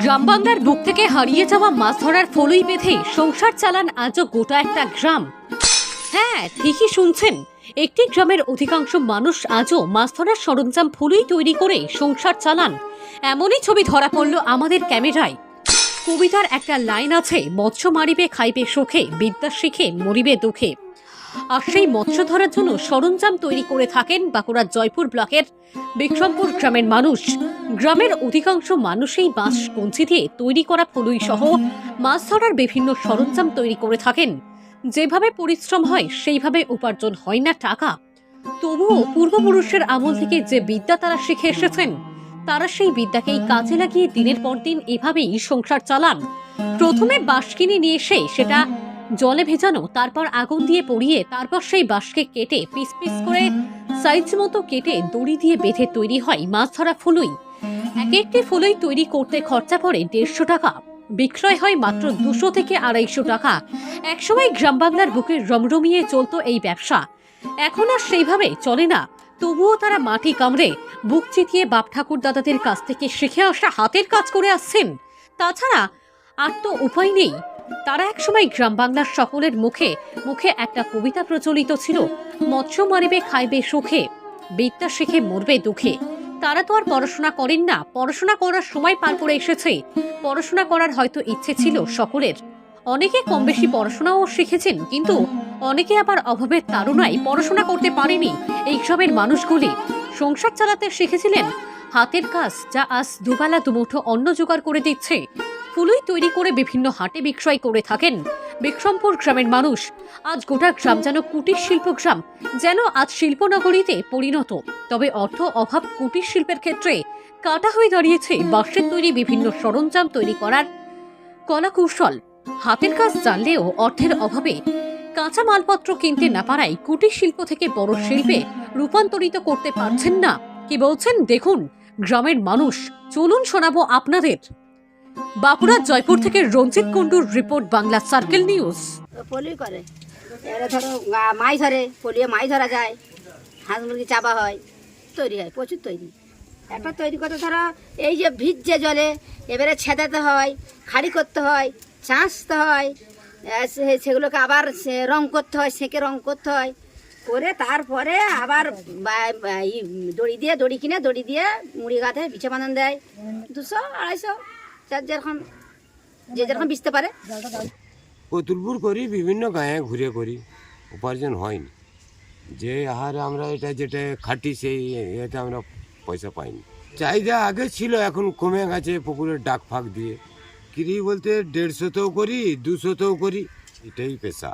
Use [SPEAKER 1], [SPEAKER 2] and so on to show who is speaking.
[SPEAKER 1] গ্রাম বাংলার বুক থেকে হারিয়ে যাওয়া মাছ ধরার ফলই বেঁধে সংসার চালান আজও গোটা একটা গ্রাম। হ্যাঁ ঠিকই শুনছেন। একটি গ্রামের অধিকাংশ মানুষ আজও মাছ ধরার সরঞ্জাম ফুলই তৈরি করে সংসার চালান। এমনই ছবি ধরা পড়ল আমাদের ক্যামেরায়। কবিতার একটা লাইন আছে, মৎস্য মারিবে, খাইবে সুখে বিদ্যা শিখে মরিবে দুঃখে। আর সেই মৎস্য ধরার জন্য সরঞ্জাম তৈরি করে থাকেন বাঁকুড়ার জয়পুর ব্লকের বিক্রমপুর গ্রামের মানুষ। গ্রামের অধিকাংশ মানুষই বাঁশ কঞ্চি দিয়ে তৈরি করা ফলুই সহ মাছ ধরার বিভিন্ন সরঞ্জাম তৈরি করে থাকেন। যেভাবে পরিশ্রম হয়, সেইভাবে উপার্জন হয় না টাকা। তবুও পূর্বপুরুষের আমল থেকে যে বিদ্যা তারা শিখে এসেছেন, তারা সেই বিদ্যাকেই কাজে লাগিয়ে দিনের পর দিন এভাবেই সংসার চালান। প্রথমে বাঁশ কিনে নিয়ে এসে সেটা জলে ভেজানো, তারপর আগুন দিয়ে পড়িয়ে, তারপর সেই বাঁশকে কেটে পিস পিস করে সাইজ মতো কেটে দড়ি দিয়ে বেঁধে তৈরি হয় মাছ ধরা ফুলুই। এক একটি ফুলুই তৈরি করতে খরচা পড়ে দেড়শো টাকা। বিক্রয় হয় মাত্র দুশো থেকে আড়াইশো টাকা। একসময় গ্রাম বাংলার বুকে রমরমিয়ে চলতো এই ব্যবসা। এখন আর সেইভাবে চলে না। তবুও তারা মাটি কামড়ে, বুক চিতিয়ে বাপ ঠাকুর দাদাদের কাছ থেকে শিখে আসা হাতের কাজ করে আসছেন। তাছাড়া আর তো উপায় নেই। তারা একসময় গ্রাম বাংলার সকলের মুখে মুখে একটা কবিতা প্রচলিত ছিল, মৎস্য মারিবে খাইবে সুখে, বিদ্যা শিখে মরবে দুঃখে। তারা তো আর পড়াশোনা করেন না, পড়াশোনা করার সময় পার করে এসেছে, পড়াশোনা করার হয়তো ইচ্ছে ছিল সকলের। অনেকে কম বেশি পড়াশোনাও শিখেছেন, কিন্তু অনেকে আবার অভাবের তাড়নায় পড়াশোনা করতে পারেনি এইসবের মানুষগুলি। সংসার চালাতে শিখেছিলেন, হাতের কাজ যা আজ দুবেলা দুমুঠো অন্ন জোগাড় করে দিচ্ছে ফুলুই তৈরি করে বিভিন্ন হাটে বিক্রয় করে থাকেন। বিক্রমপুর গ্রামের মানুষ, আজ গোটা গ্রাম যেন কুটির শিল্প গ্রাম, যেন আজ শিল্পনগরীতে পরিণত। তবে অর্থ অভাব কুটির শিল্পের ক্ষেত্রে কাটা হয়ে দাঁড়িয়েছে বাঁশের তৈরি বিভিন্ন সরঞ্জাম তৈরি করার কলা কৌশল হাতের কাজ জানলেও অর্থের অভাবে কাঁচা মালপত্র কিনতে না পারায় কুটির শিল্প থেকে বড় শিল্পে রূপান্তরিত করতে পারছেন না। কি বলছেন? দেখুন, গ্রামের মানুষ, চলুন শোনাবো আপনাদের। বাঁকুড়া জয়পুর থেকে রঞ্জিত কুণ্ডুর রিপোর্ট বাংলা সার্কেল নিউজ।
[SPEAKER 2] পলি করে। এবারে ধরো মাছ ধরে, পলিয়ে মাছ ধরা যায়। হাঁস মুরগি চাপা হয়, তৈরি হয়, প্রচুর তৈরি। একটা তৈরি করতে ধরো, এই যে ভিজছে জলে, এবারে ছেদাতে হয়, খাড়ি করতে হয়, চাঁচতে হয় সেগুলোকে আবার রং করতে হয়, সেঁকে রং করতে হয়। করে তারপরে আবার দড়ি দিয়ে, দড়ি কিনে, দড়ি দিয়ে মুড়ি গাঁথে বিছে বাঁধন দেয়। দুশো, আড়াইশো।
[SPEAKER 3] কতুলপুর করি, বিভিন্ন গায়ে ঘুরে করি, উপার্জন হয়নি। যে আহারে আমরা এটা যেটা খাটি সেই এতে আমরা পয়সা পাইনি। চাহিদা আগে ছিল, এখন কমে গেছে পুকুরের ডাক ফাঁক দিয়ে। কিরি বলতে দেড়শোতেও করি, দুশোতেও করি, এটাই পেশা।